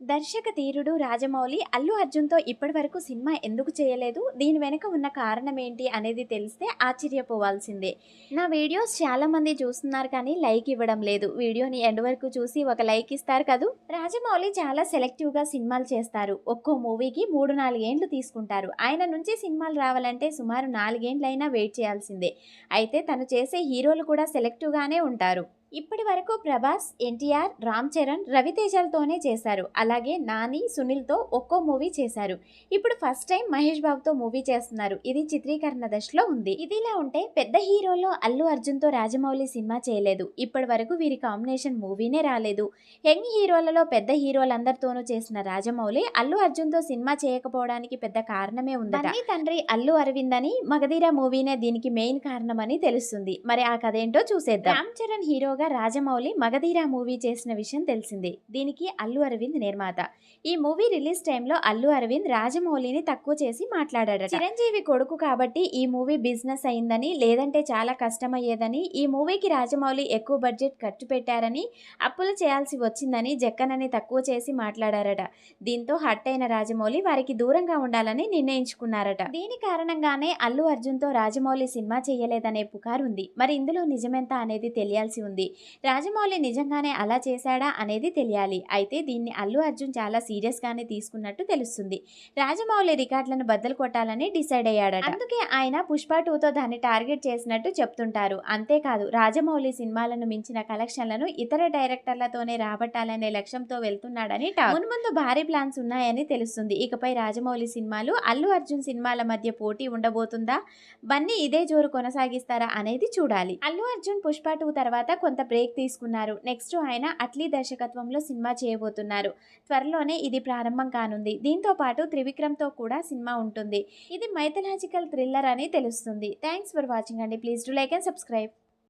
దర్శక ధీరుడు రాజమౌళి అల్లు అర్జున్తో ఇప్పటివరకు సినిమా ఎందుకు చేయలేదు? దీని వెనుక ఉన్న కారణం ఏంటి అనేది తెలిస్తే ఆశ్చర్యపోవాల్సిందే. నా వీడియోస్ చాలామంది చూస్తున్నారు కానీ లైక్ ఇవ్వడం లేదు. వీడియోని ఎండ్ వరకు చూసి ఒక లైక్ ఇస్తారు కదూ? రాజమౌళి చాలా సెలెక్టివ్గా సినిమాలు చేస్తారు. ఒక్కో మూవీకి మూడు నాలుగేండ్లు తీసుకుంటారు. ఆయన నుంచి సినిమాలు రావాలంటే సుమారు నాలుగేండ్లైనా వెయిట్ చేయాల్సిందే. అయితే తను చేసే హీరోలు కూడా సెలెక్టివ్గానే ఉంటారు. ఇప్పటి వరకు ప్రభాస్ ఎన్టీఆర్ రామ్ చరణ్ రవితేజలతోనే చేశారు. అలాగే నాని సునీల్తో ఒక్కో మూవీ చేశారు. ఇప్పుడు ఫస్ట్ టైం మహేష్ బాబుతో మూవీ చేస్తున్నారు. ఇది చిత్రీకరణ దశలో ఉంది. ఇదిలా ఉంటే పెద్ద హీరోలో అల్లు అర్జున్తో రాజమౌళి సినిమా చేయలేదు. ఇప్పటి వరకు వీరి కాంబినేషన్ మూవీనే రాలేదు. యంగ్ హీరోలలో పెద్ద హీరోలందరితోనూ చేసిన రాజమౌళి అల్లు అర్జున్తో సినిమా చేయకపోవడానికి పెద్ద కారణమే ఉంది తండ్రి అల్లు అరవింద్ అని మగధీర మూవీనే దీనికి మెయిన్ కారణమని తెలుస్తుంది. మరి ఆ కథ ఏంటో చూసేద్దాం. రామ్ చరణ్ హీరోగా రాజమౌళి మగధీరా మూవీ చేసిన విషయం తెలిసిందే. దీనికి అల్లు అరవింద్ నిర్మాత. ఈ మూవీ రిలీజ్ టైంలో అల్లు అరవింద్ రాజమౌళిని తక్కువ చేసి మాట్లాడాడు చిరంజీవి కొడుకు కాబట్టి ఈ మూవీ బిజినెస్ అయిందని లేదంటే చాలా కష్టమయ్యేదని ఈ మూవీకి రాజమౌళి ఎక్కువ బడ్జెట్ ఖర్చు పెట్టారని అప్పులు చేయాల్సి వచ్చిందని జక్కనని తక్కువ చేసి మాట్లాడారట. దీంతో హట్ అయిన రాజమౌళి వారికి దూరంగా ఉండాలని నిర్ణయించుకున్నారట. దీని కారణంగానే అల్లు అర్జున్తో రాజమౌళి సినిమా చేయలేదనే పుకారు ఉంది మరి ఇందులో నిజమెంత అనేది తెలియాల్సి ఉంది. రాజమౌళి నిజంగానే అలా చేశాడా అనేది తెలియాలి. అయితే దీన్ని అల్లు అర్జున్ చాలా సీరియస్గానే తీసుకున్నట్టు తెలుస్తుంది. రాజమౌళి రికార్డులను బద్దలు కొట్టాలని డిసైడ్ అయ్యాడట. అందుకే ఆయన పుష్ప టూతో దాన్ని టార్గెట్ చేసినట్టు చెప్తుంటారు. అంతేకాదు రాజమౌళి సినిమాలను మించిన కలెక్షన్లను ఇతర డైరెక్టర్లతోనే రాబట్టాలనే లక్ష్యంతో వెళ్తున్నాడని టాక్. భారీ ప్లాన్స్ ఉన్నాయని తెలుస్తుంది. ఇకపై రాజమౌళి సినిమాలు అల్లు అర్జున్ సినిమాల మధ్య పోటీ ఉండబోతుందా? బన్నీ ఇదే జోరు కొనసాగిస్తారా అనేది చూడాలి. అల్లు అర్జున్ పుష్ప టూ తర్వాత కొంత బ్రేక్ తీసుకున్నారు. నెక్స్ట్ ఆయన అట్లీ దర్శకత్వంలో సినిమా చేయబోతున్నారు. త్వరలోనే ఇది ప్రారంభం కానుంది. దీంతో పాటు త్రివిక్రమ్తో కూడా సినిమా ఉంటుంది. ఇది మైథలాజికల్ థ్రిల్లర్ అని తెలుస్తుంది. థ్యాంక్స్ ఫర్ వాచింగ్ అండి. Please do like and subscribe.